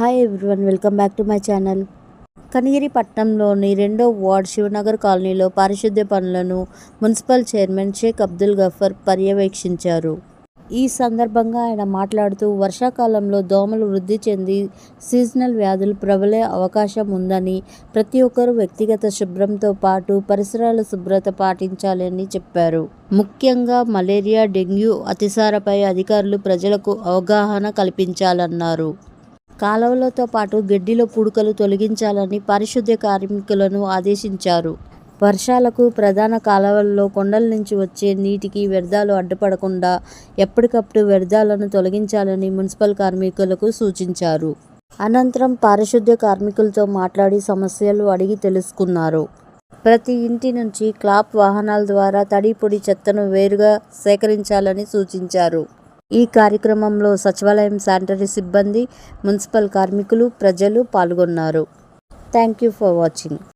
Hi everyone welcome back to my channel Kanigiri పట్టణంలోని రెండో ward Shivanagar కాలనీలో పారిశుద్ధ్య పనులను మున్సిపల్ చైర్మన్ షేక్ అబ్దుల్ గఫర్ పర్యవేక్షించారు. ఈ సందర్భంగా ఆయన మాట్లాడుతూ వర్షాకాలంలో దోమలు వృద్ధి చెంది సీజనల్ వ్యాధులు ప్రబలే అవకాశం ఉందని ప్రతి ఒక్కరూ వ్యక్తిగత శుభ్రంతో పాటు పరిసరాల శుభ్రత పాటించాలని చెప్పారు. ముఖ్యంగా మలేరియా డెంగ్యూ అతిసారపై అధికారులు ప్రజలకు అవగాహన కల్పించాలన్నారు. కాలువలతో పాటు గడ్డిలో పుడకలు తొలగించాలని పారిశుద్ధ్య కార్మికులను ఆదేశించారు. వర్షాలకు ప్రధాన కాలువల్లో కొండల నుంచి వచ్చే నీటికి వ్యర్థాలు అడ్డుపడకుండా ఎప్పటికప్పుడు వ్యర్థాలను తొలగించాలని మున్సిపల్ కార్మికులకు సూచించారు. అనంతరం పారిశుద్ధ్య కార్మికులతో మాట్లాడి సమస్యలు అడిగి తెలుసుకున్నారు. ప్రతి ఇంటి నుంచి క్లాప్ వాహనాల ద్వారా తడి పొడి చెత్తను వేరుగా సేకరించాలని సూచించారు. ఈ కార్యక్రమంలో సచివాలయం శానిటరీ సిబ్బంది మున్సిపల్ కార్మికులు ప్రజలు పాల్గొన్నారు. Thank you for watching.